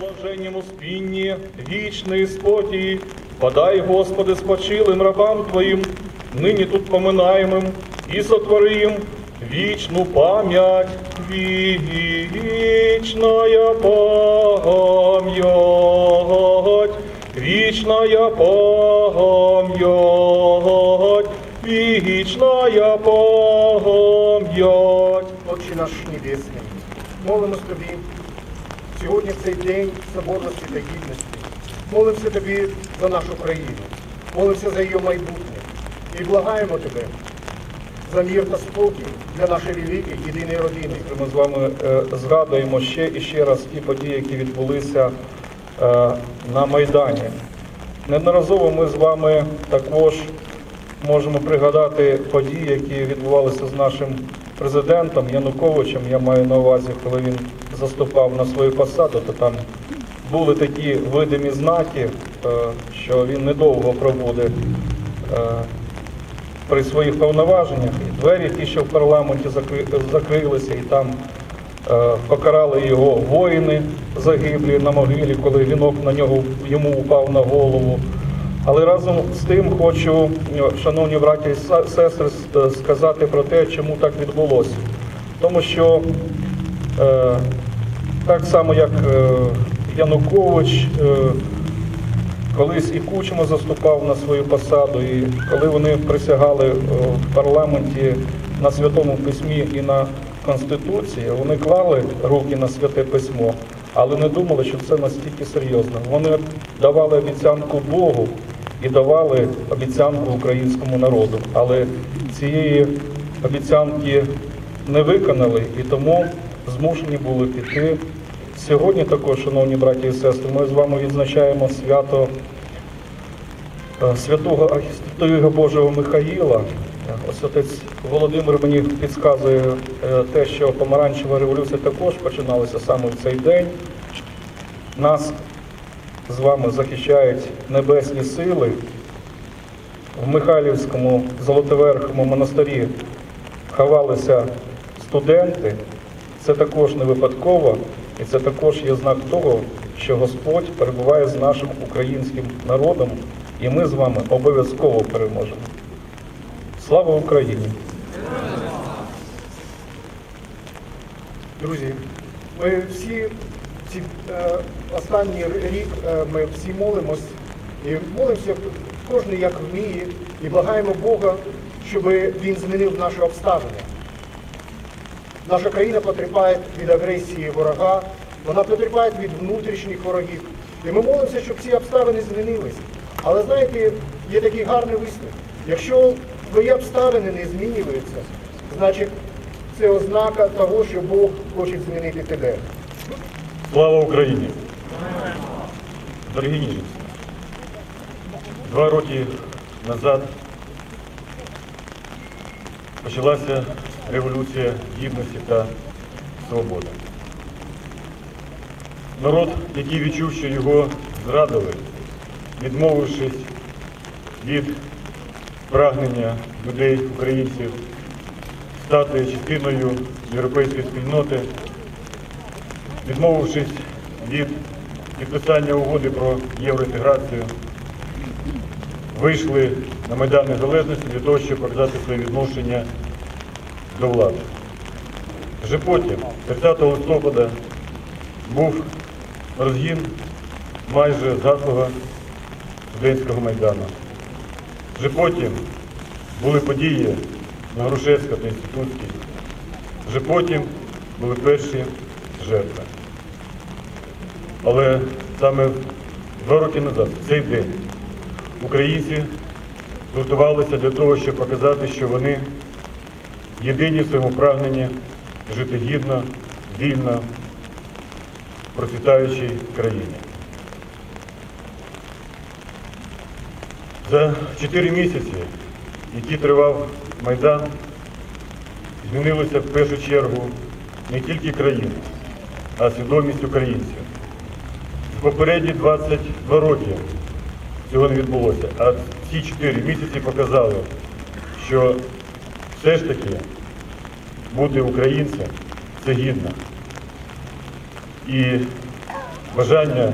Блаженному спінні вічний спокій, подай, Господи, спочилим рабам Твоїм, нині тут поминаємим, і сотвори їм вічну пам'ять, вічная пам'ять, вічная пам'ять, вічная пам'ять. Отче наш Небесний, молимось Тобі сьогодні цей день соборності та гідності. Молимося Тобі за нашу країну, молимося за її майбутнє і благаємо Тебе за мір та спокій для нашої великої єдиної родини. Ми з вами е, згадуємо ще і ще раз ті події, які відбулися е, на Майдані. Неодноразово ми з вами також можемо пригадати події, які відбувалися з нашим президентом Януковичем. Я маю на увазі, коли він заступав на свою посаду, то там були такі видимі знаки, е, що він недовго пробуде при своїх повноваженнях. Двері ті, що в парламенті закрилися, і там е, покарали його воїни загиблі на могилі, коли вінок на нього йому упав на голову. Але разом з тим хочу, е, шановні браті і сестри, е, сказати про те, чому так відбулося. Тому що е, так само, як е, Янукович, е, Колись і Кучма заступав на свою посаду, і коли вони присягали е, в парламенті на святому письмі і на Конституції, вони клали руки на святе письмо, але не думали, що це настільки серйозно. Вони давали обіцянку Богу і давали обіцянку українському народу, але цієї обіцянки не виконали і тому змушені були піти Сьогодні також, шановні браті і сестри, ми з вами відзначаємо свято е, святого Ахістотига Божого Михаїла. Ось отець Володимир мені підказує е, те, що помаранчева революція також починалася саме в цей день. Нас з вами захищають небесні сили. В Михайлівському Золотоверхому монастирі ховалися студенти. Це також не випадково, і це також є знак того, що Господь перебуває з нашим українським народом, і ми з вами обов'язково переможемо. Слава Україні! Друзі, ми всі ці е, останній рік е, ми всі молимось і молимося кожен як вміє, і благаємо Бога, щоб він змінив наші обставини. Наша країна потерпає від агресії ворога, вона потерпає від внутрішніх ворогів. І ми молимося, щоб ці обставини змінились. Але знаєте, є такий гарний вислів. Якщо твої обставини не змінюються, значить це ознака того, що Бог хоче змінити тебе. Слава Україні! Дорогі ніженці, два роки назад почалася революція гідності та свободи. Народ, який відчув, що його зрадили, відмовившись від прагнення людей, українців, стати частиною європейської спільноти, відмовившись від підписання угоди про євроінтеграцію, вийшли на Майдан Незалежності для того, щоб показати своє відношення до влади. Вже потім, 30 листопада, був розгін майже згаслого студентського майдану. Вже потім були події на Грушевська та Інститутській. Вже потім були перші жертви. Але саме два роки назад, в цей день, українці згуртувалися для того, щоб показати, що вони єдині в своєму прагненні жити гідно, вільно, процвітаючій країні. За чотири місяці, які тривав Майдан, змінилося в першу чергу не тільки країна, а свідомість українців. попередні 22 роки цього не відбулося. А ці 4 місяці показали, що все ж таки бути українцем це гідно. І бажання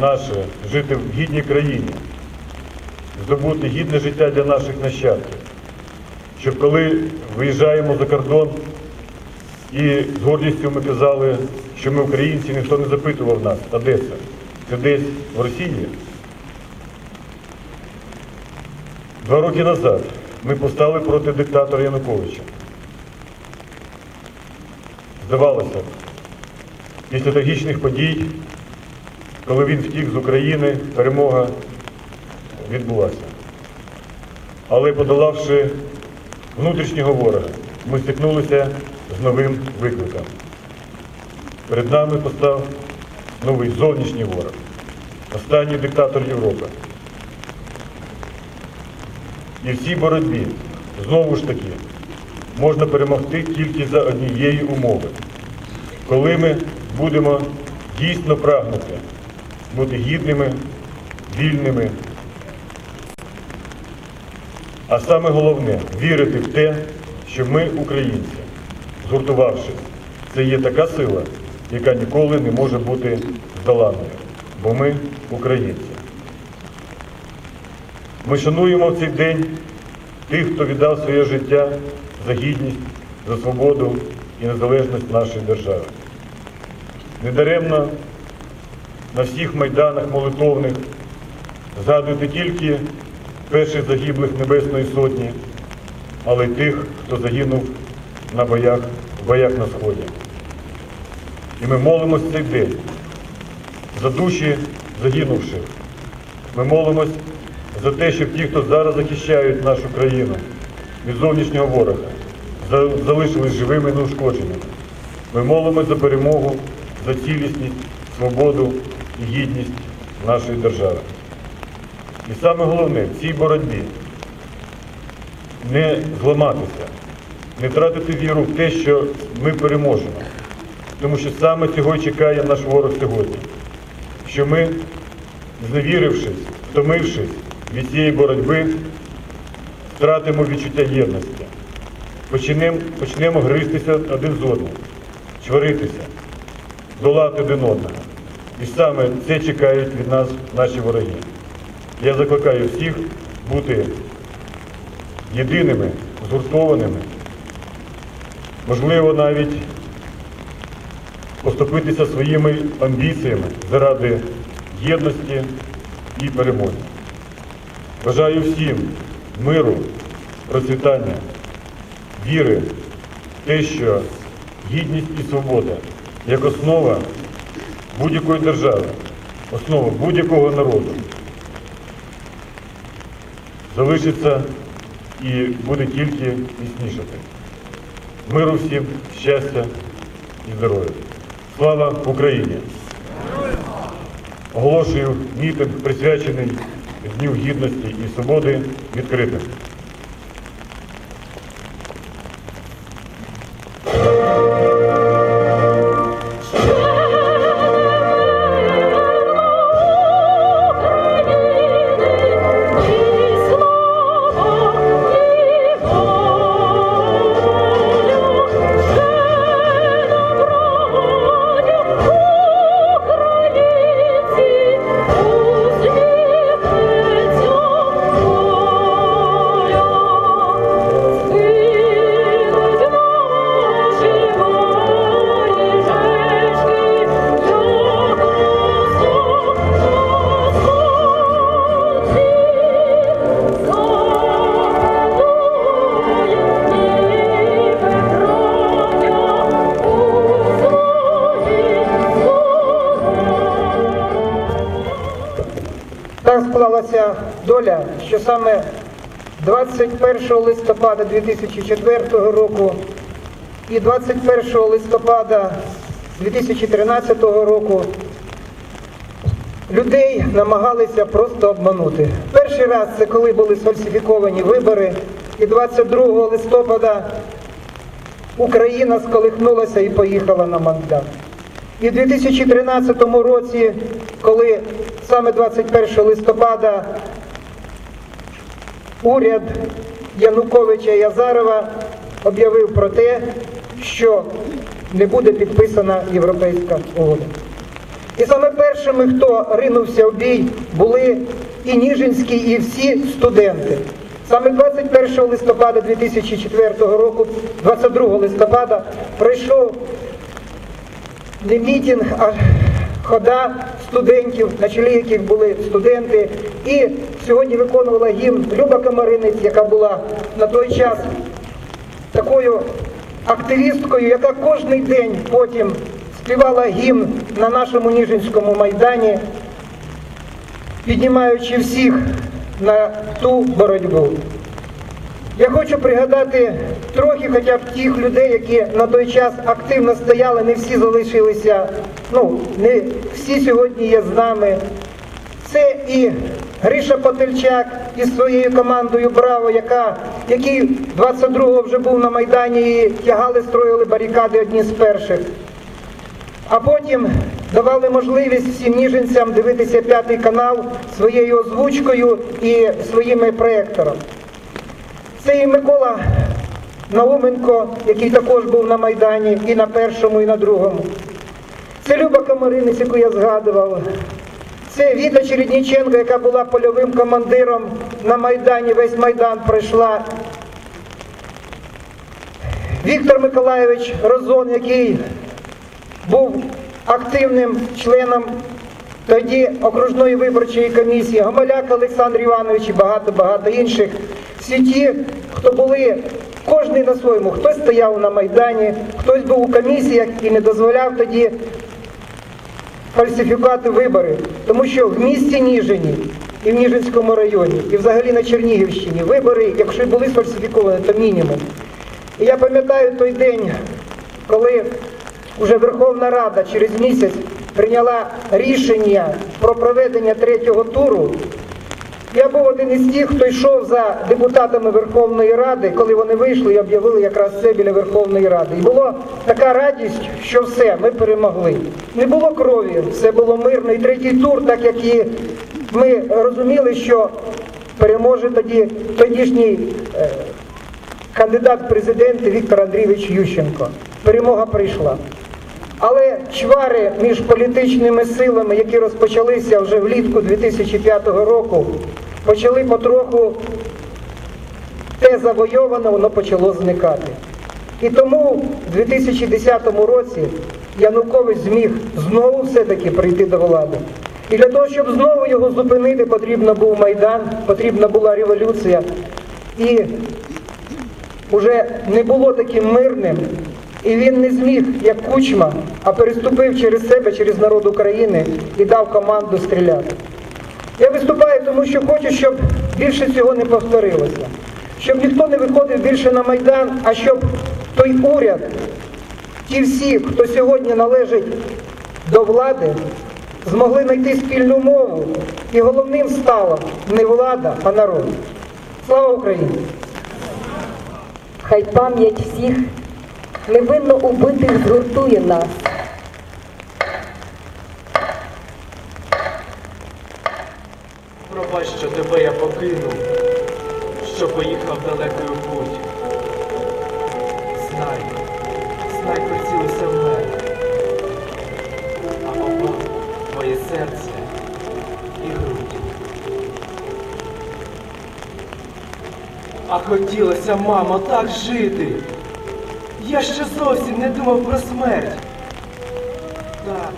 наше жити в гідній країні, здобути гідне життя для наших нащадків, щоб коли виїжджаємо за кордон і з гордістю ми казали, що ми українці, ніхто не запитував нас, а де це? Це десь в Росії. Два роки назад ми постали проти диктатора Януковича. Здавалося, після трагічних подій, коли він втік з України, перемога відбулася. Але подолавши внутрішнього ворога, ми стикнулися з новим викликом. Перед нами постав новий зовнішній ворог, останній диктатор Європи. І в цій боротьбі, знову ж таки, можна перемогти тільки за однієї умови, коли ми будемо дійсно прагнути бути гідними, вільними, а саме головне вірити в те, що ми, українці, згуртувавшись, це є така сила, яка ніколи не може бути здоланою, бо ми українці. Ми шануємо в цей день тих, хто віддав своє життя за гідність, за свободу і незалежність нашої держави. Недаремно на всіх майданах молитовних згадують не тільки перших загиблих Небесної Сотні, але й тих, хто загинув на боях, в боях на Сході. І ми молимось цей день за душі загинувших. Ми молимось за те, щоб ті, хто зараз захищають нашу країну від зовнішнього ворога, залишились живими і неушкодженими. Ми молимось за перемогу, за цілісність, свободу і гідність нашої держави. І саме головне в цій боротьбі не зламатися, не втратити віру в те, що ми переможемо. Тому що саме цього чекає наш ворог сьогодні. Що ми, зневірившись, втомившись від цієї боротьби, втратимо відчуття єдності. Почнемо, почнемо гристися один з одним, чваритися, долати один одного. І саме це чекають від нас наші вороги. Я закликаю всіх бути єдиними, згуртованими, можливо, навіть поступитися своїми амбіціями заради єдності і перемоги. Бажаю всім миру, процвітання, віри в те, що гідність і свобода як основа будь-якої держави, основа будь-якого народу залишиться і буде тільки міцнішати. Миру всім, щастя і здоров'я. Слава Україні! Оголошую мітинг, присвячений Дню Гідності і Свободи відкритим. Саме 21 листопада 2004 року і 21 листопада 2013 року людей намагалися просто обманути. Перший раз це коли були сфальсифіковані вибори, і 22 листопада Україна сколихнулася і поїхала на Майдан. І в 2013 році, коли саме 21 листопада уряд Януковича і Азарова об'явив про те, що не буде підписана європейська угода. І саме першими, хто ринувся в бій, були і Ніжинські, і всі студенти. Саме 21 листопада 2004 року, 22 листопада, пройшов не мітинг, а хода студентів, на чолі яких були студенти. І сьогодні виконувала гімн Люба Комаринець, яка була на той час такою активісткою, яка кожен день потім співала гімн на нашому Ніжинському майдані, піднімаючи всіх на ту боротьбу. Я хочу пригадати трохи хоча б тих людей, які на той час активно стояли, не всі залишилися, ну, не всі сьогодні є з нами. Це і Гриша Потельчак із своєю командою Браво, яка, який 22-го вже був на Майдані і тягали, строїли барикади одні з перших. А потім давали можливість всім ніженцям дивитися п'ятий канал своєю озвучкою і своїм проектором. Це і Микола Науменко, який також був на Майдані і на першому, і на другому. Це Люба Комаринець, яку я згадував. Це Віта Чередніченко, яка була польовим командиром на Майдані, весь Майдан пройшла. Віктор Миколайович Розон, який був активним членом тоді окружної виборчої комісії, Гомоляк Олександр Іванович і багато-багато інших. Всі ті, хто були, кожен на своєму, хтось стояв на Майдані, хтось був у комісіях і не дозволяв тоді фальсифікувати вибори. Тому що в місті Ніжині і в Ніжинському районі, і взагалі на Чернігівщині вибори, якщо й були сфальсифіковані, то мінімум. І я пам'ятаю той день, коли вже Верховна Рада через місяць прийняла рішення про проведення третього туру. Я був один із тих, хто йшов за депутатами Верховної Ради, коли вони вийшли і об'явили якраз це біля Верховної Ради. І була така радість, що все, ми перемогли. Не було крові, все було мирно. І третій тур, так як і ми розуміли, що переможе тоді тодішній е, кандидат президенти Віктор Андрійович Ющенко. Перемога прийшла. Але чвари між політичними силами, які розпочалися вже влітку 2005 року, почали потроху те завойоване, воно почало зникати. І тому в 2010 році Янукович зміг знову все-таки прийти до влади. І для того, щоб знову його зупинити, потрібно був Майдан, потрібна була революція. І уже не було таким мирним, і він не зміг, як кучма, а переступив через себе, через народ України і дав команду стріляти. Я виступаю, тому що хочу, щоб більше цього не повторилося. Щоб ніхто не виходив більше на Майдан, а щоб той уряд, ті всі, хто сьогодні належить до влади, змогли знайти спільну мову. І головним стало не влада, а народ. Слава Україні! Хай пам'ять всіх невинно убитих згуртує нас. Пробач, що тебе я покинув, що поїхав далекою путь. Знай, знай, хотілося в мене, а попав твоє серце і грудь. А хотілося, мамо, так жити. Я ще зовсім не думав про смерть. Так,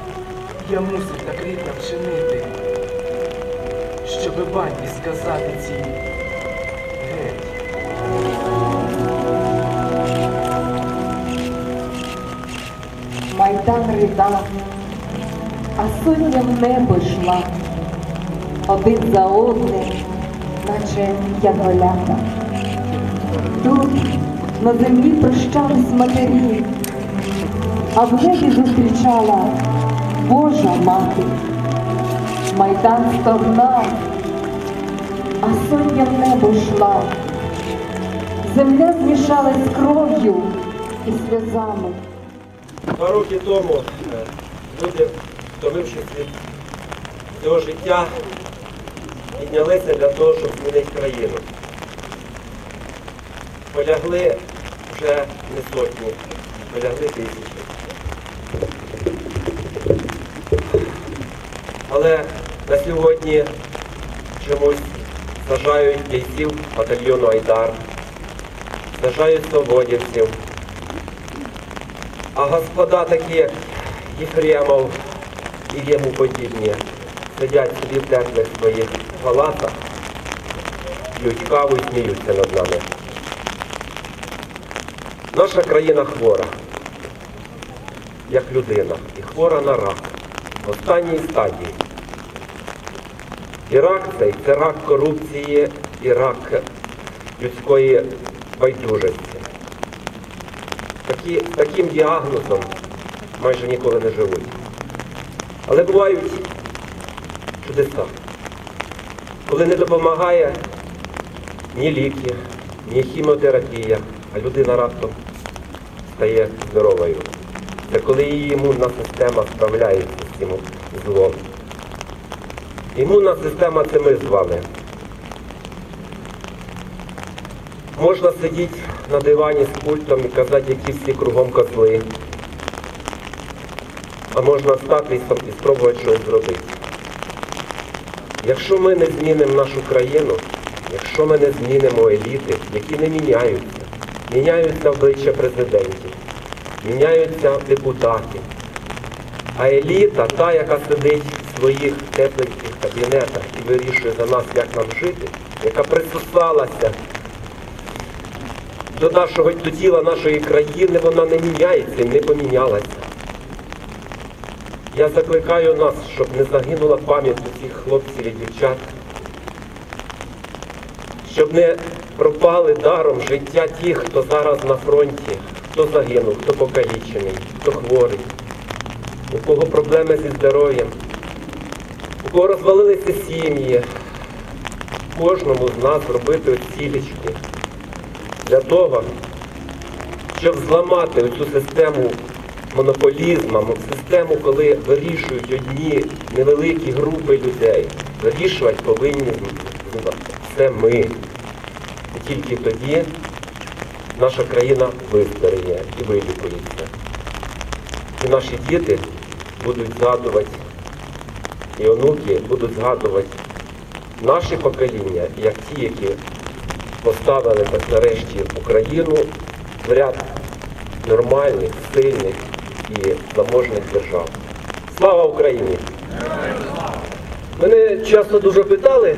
я мусив так рідко вчинити щоби баньки сказати цій геть. Майдан ридав, а сотня в небо йшла, один за одним, наче янголята. Тут на землі прощались матері, а в небі зустрічала Божа мати. Майдан стогнав, а сотня в небо йшла. Земля змішалась кров'ю і сльозами. Два роки тому е, люди, втомившись від цього життя, піднялися для того, щоб змінити країну. Полягли вже не сотні, полягли тисячі. Але на сьогодні чомусь сажають бійців батальйону Айдар, сажають свободівців. А господа такі, Єфремов і йому подібні, сидять собі в теплих своїх палатах, п'ють каву і сміються над нами. Наша країна хвора, як людина, і хвора на рак в останній стадії. І рак цей це рак корупції і рак людської байдужості. Такі, таким діагнозом майже ніколи не живуть. Але бувають чудеса, коли не допомагає ні ліки, ні хіміотерапія, а людина раптом стає здоровою. Це коли її імунна система справляється з цим злом. Імунна система це ми з вами. Можна сидіти на дивані з пультом і казати, які всі кругом козли. А можна встати і і спробувати щось зробити. Якщо ми не змінимо нашу країну, якщо ми не змінимо еліти, які не міняються, міняються обличчя президентів, міняються депутати, а еліта, та, яка сидить в своїх тепленьких кабінетах і вирішує за нас, як нам жити, яка присосалася до нашого до тіла нашої країни, вона не міняється і не помінялася. Я закликаю нас, щоб не загинула пам'ять у цих хлопців і дівчат, щоб не пропали даром життя ті, хто зараз на фронті, хто загинув, хто покалічений, хто хворий, у кого проблеми зі здоров'ям, у кого розвалилися сім'ї. Кожному з нас зробити оцілічки для того, щоб зламати оцю систему монополізму, систему, коли вирішують одні невеликі групи людей. Вирішувати повинні це ми. Тільки тоді наша країна вистояє і вилікується. І наші діти будуть згадувати, і онуки будуть згадувати наші покоління, як ті, які поставили так нарешті Україну в ряд нормальних, сильних і заможних держав. Слава Україні! Мене часто дуже питали,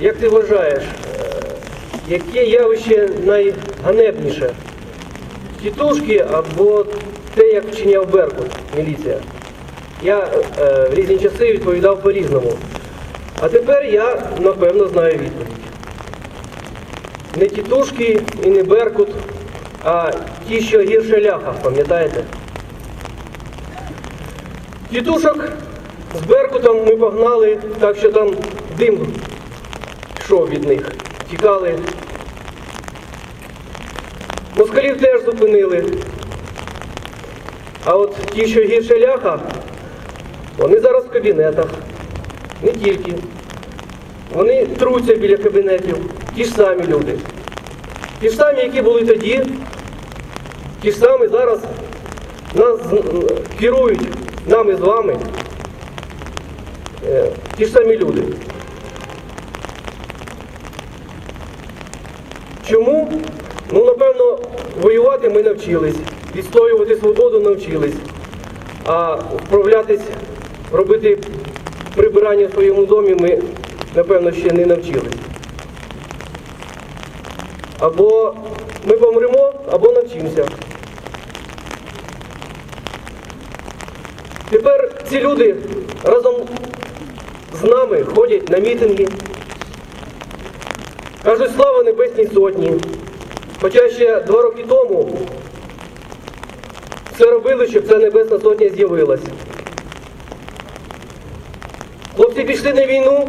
як ти вважаєш, яке явище найганебніше? Тітушки або те, як вчиняв Беркут, міліція? Я е, в різні часи відповідав по-різному. А тепер я, напевно, знаю відповідь. Не тітушки і не Беркут, а ті, що гірше ляха, пам'ятаєте? Тітушок з Беркутом ми погнали, так що там дим йшов від них. Тікали. Москалів теж зупинили. А от ті, що гірше ляха, вони зараз в кабінетах. Не тільки. Вони труться біля кабінетів. Ті ж самі люди. Ті ж самі, які були тоді, ті ж самі зараз нас керують нами з вами. Е, Ті ж самі люди. Чому? Ну, напевно, воювати ми навчились, відстоювати свободу навчились, а вправлятись, робити прибирання в своєму домі ми, напевно, ще не навчились. Або ми помремо, або навчимося. Тепер ці люди разом з нами ходять на мітинги. Кажуть, слава Небесній Сотні. Хоча ще два роки тому все робили, щоб ця Небесна Сотня з'явилась. Хлопці пішли на війну,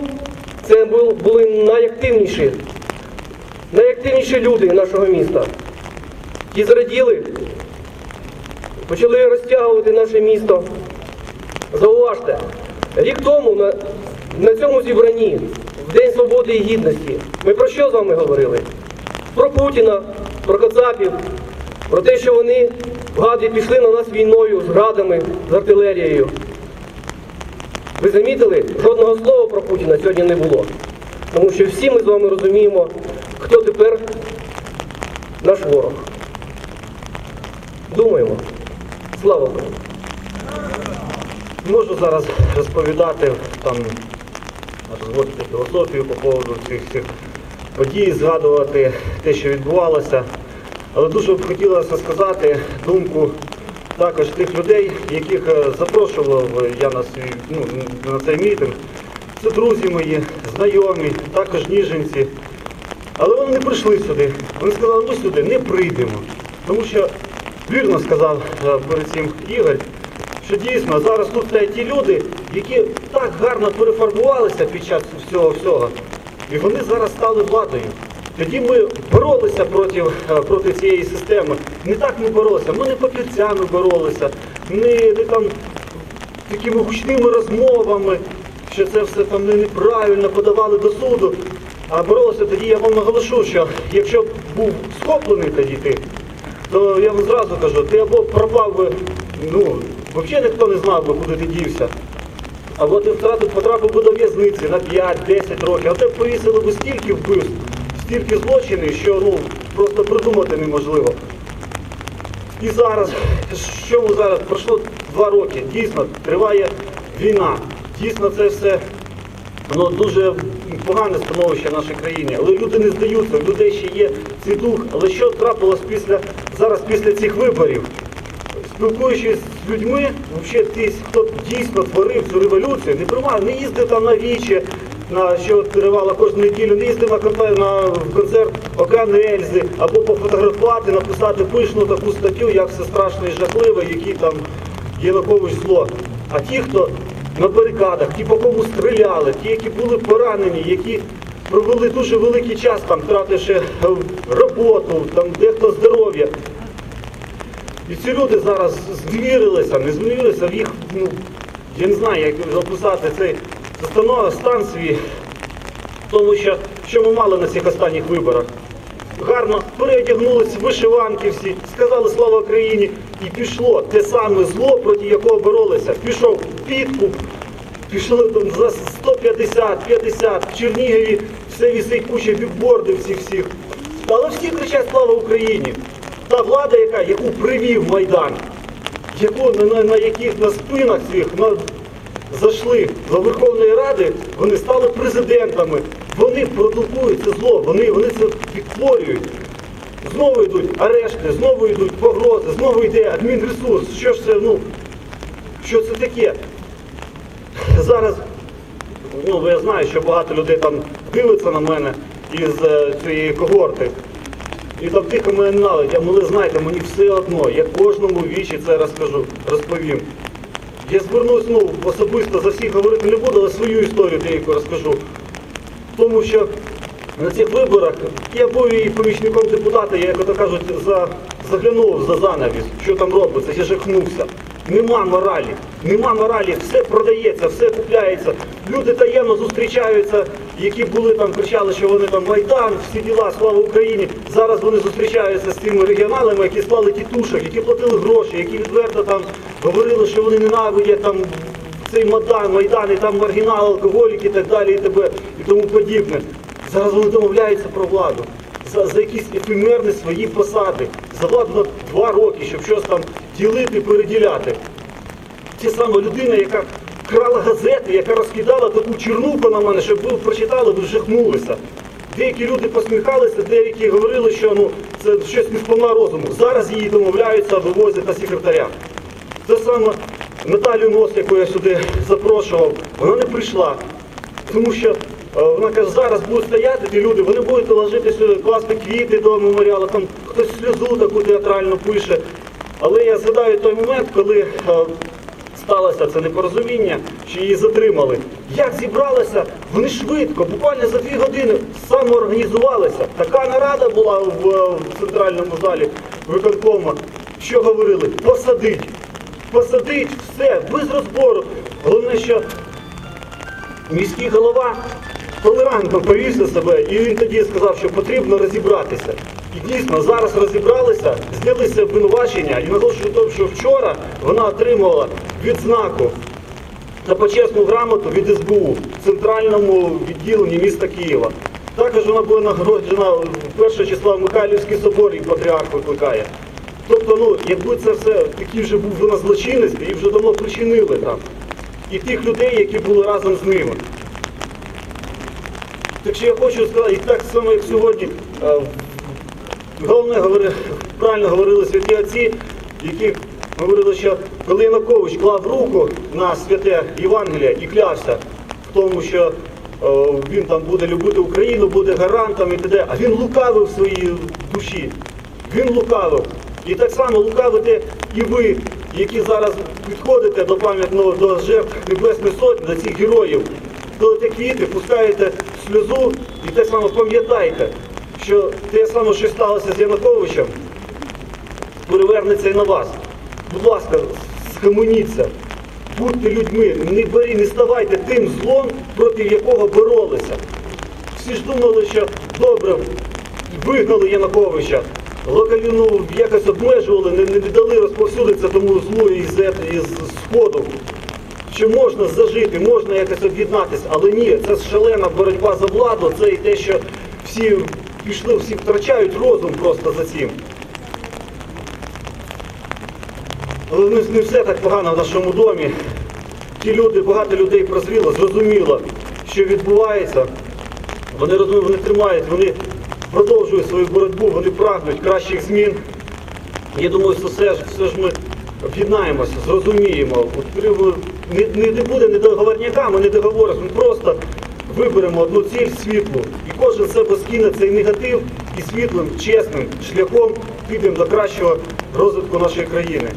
це були найактивніші, найактивніші люди нашого міста. Ті зраділи, почали розтягувати наше місто. Зауважте, рік тому на, на цьому зібранні, День Свободи і Гідності, ми про що з вами говорили? Про Путіна, про Кацапів, про те, що вони гади пішли на нас війною з градами, з артилерією. Ви замітили, жодного слова про Путіна сьогодні не було. Тому що всі ми з вами розуміємо, хто тепер наш ворог. Думаємо. Слава Україні! Можу зараз розповідати, там, розводити філософію по поводу цих всіх подій, згадувати те, що відбувалося. Але дуже б хотілося сказати думку також тих людей, яких е, запрошував я на, свій, ну, на цей мітинг. Це друзі мої, знайомі, також ніженці. Але вони не прийшли сюди. Вони сказали, ми сюди не прийдемо. Тому що вірно сказав е, перед цим Ігор, що дійсно зараз тут стоять ті люди, які так гарно перефарбувалися під час всього всього. І вони зараз стали владою. Тоді ми боролися проти, е, проти цієї системи. Не так ми боролися. Ми не папірцями боролися, не, не там такими гучними розмовами, що це все там не- неправильно подавали до суду. А боролися тоді, я вам наголошу, що якщо б був схоплений тоді ти, то я вам зразу кажу, ти або пропав би, ну, взагалі ніхто не знав би, куди ти дівся. Або ти втратив, потрапив би до в'язниці на 5-10 років, а тебе повісили би стільки вбивств, стільки злочинів, що ну, просто придумати неможливо. І зараз, що ми зараз, пройшло два роки, дійсно триває війна. Дійсно це все воно дуже погане становище в нашій країні. Але люди не здаються, в людей ще є цей дух. Але що трапилось після зараз після цих виборів? Спілкуючись з людьми, взагалі хто дійсно творив цю революцію, не приймав, не їздив там на вічі, на що тривало кожну неділю, не їздив на на концерт Океан Ельзи, або пофотографувати, написати пишну таку статтю, як все страшно і жахливо, які там Янукович зло. А ті, хто на барикадах, ті, по кому стріляли, ті, які були поранені, які провели дуже великий час, там, втративши е, роботу, там, дехто здоров'я. І ці люди зараз зневірилися, не зневірилися, в їх, ну, я не знаю, як описати цей стан свій, тому що, що ми мали на цих останніх виборах. Гарно переодягнулись в вишиванки всі, сказали слава Україні, і пішло те саме зло, проти якого боролися. Пішов підкуп, пішли там за 150-50, в Чернігові все вісить куча бікбордів всіх всіх. Але всі кричать слава Україні. Та влада, яка, яку привів Майдан, яку, на, на, яких на спинах цих на, зайшли до Верховної Ради, вони стали президентами. Вони продукують це зло, вони, вони це відтворюють. Знову йдуть арешти, знову йдуть погрози, знову йде адмінресурс. Що ж це, ну, що це таке? Зараз, ну я знаю, що багато людей там дивиться на мене із е, цієї когорти. І там тихо мене ненавидять, але знаєте, мені все одно, я кожному вічі це розкажу, розповім. Я звернусь ну, особисто за всіх говорити не буду, але свою історію деяку розкажу. Тому що на цих виборах я був і помічником депутата, я, як то кажуть, за, заглянув за занавіс, що там робиться, я жахнувся. Нема моралі, нема моралі, все продається, все купляється. Люди таємно зустрічаються, які були там, кричали, що вони там Майдан, всі діла, слава Україні. Зараз вони зустрічаються з цими регіоналами, які слали тітушок, які платили гроші, які відверто там говорили, що вони ненавидять там цей Майдан, Майдан, і там маргінал, алкоголік і так далі, і тебе, і тому подібне. Зараз вони домовляються про владу. За, за якісь ефемерні свої посади. За владу на два роки, щоб щось там ділити, переділяти. Це саме людина, яка крала газети, яка розкидала таку чернуху на мене, щоб ви прочитали, ви жахнулися. Деякі люди посміхалися, деякі говорили, що ну це щось не сповна розуму. Зараз її домовляються, вивозять на секретаря. Це саме Наталю Нос, яку я сюди запрошував, вона не прийшла. Тому що е, вона каже, зараз будуть стояти ті люди, вони будуть ложити сюди, класти квіти до меморіалу, там хтось сльозу таку театральну пише. Але я згадаю той момент, коли е, сталося це непорозуміння, що її затримали. Як зібралися, вони швидко, буквально за дві години самоорганізувалися. Така нарада була в, в центральному залі виконкому. що говорили? Посадить. Посадить все, без розбору. Головне, що міський голова толерантно повівся себе, і він тоді сказав, що потрібно розібратися. І дійсно зараз розібралися, знялися обвинувачення, і наголошую тому, що вчора вона отримала відзнаку та почесну грамоту від СБУ в центральному відділенні міста Києва. Також вона була нагороджена 1 числа в Михайлівський собор і патріарх викликає. Тобто, ну, якби це все такий вже був вона злочинець, і вже давно причинили там. І тих людей, які були разом з ними. Так що я хочу сказати, і так само, як сьогодні, е, головне правильно говорили святі отці, які говорили, що коли Янукович клав руку на святе Євангеліє і клявся в тому, що він там буде любити Україну, буде гарантом і т.д., а він лукавив в своїй душі. Він лукавив. І так само лукавите і ви, які зараз підходите до пам'ятного до жертв Небесної Сотні, до цих героїв, кладете квіти, пускаєте сльозу і так само пам'ятайте, що те саме, що сталося з Януковичем, перевернеться і на вас. Будь ласка, схаменіться, будьте людьми, не бері, не ставайте тим злом, проти якого боролися. Всі ж думали, що добре, вигнали Януковича, локалі- ну, якось обмежували, не, не дали розповсюдитися тому злу із, із Сходу. Що можна зажити, можна якось об'єднатися, але ні, це шалена боротьба за владу, це і те, що всі пішли, всі втрачають розум просто за цим. Але не, все так погано в нашому домі. Ті люди, багато людей прозріло, зрозуміло, що відбувається. Вони розуміють, вони тримають, вони продовжують свою боротьбу, вони прагнуть кращих змін. Я думаю, що все ж, все ж ми об'єднаємося, зрозуміємо. От Не, не, буде не договорняками, не договоримося, ми просто виберемо одну ціль світлу. І кожен себе скине цей негатив і світлим, чесним шляхом підемо до кращого розвитку нашої країни.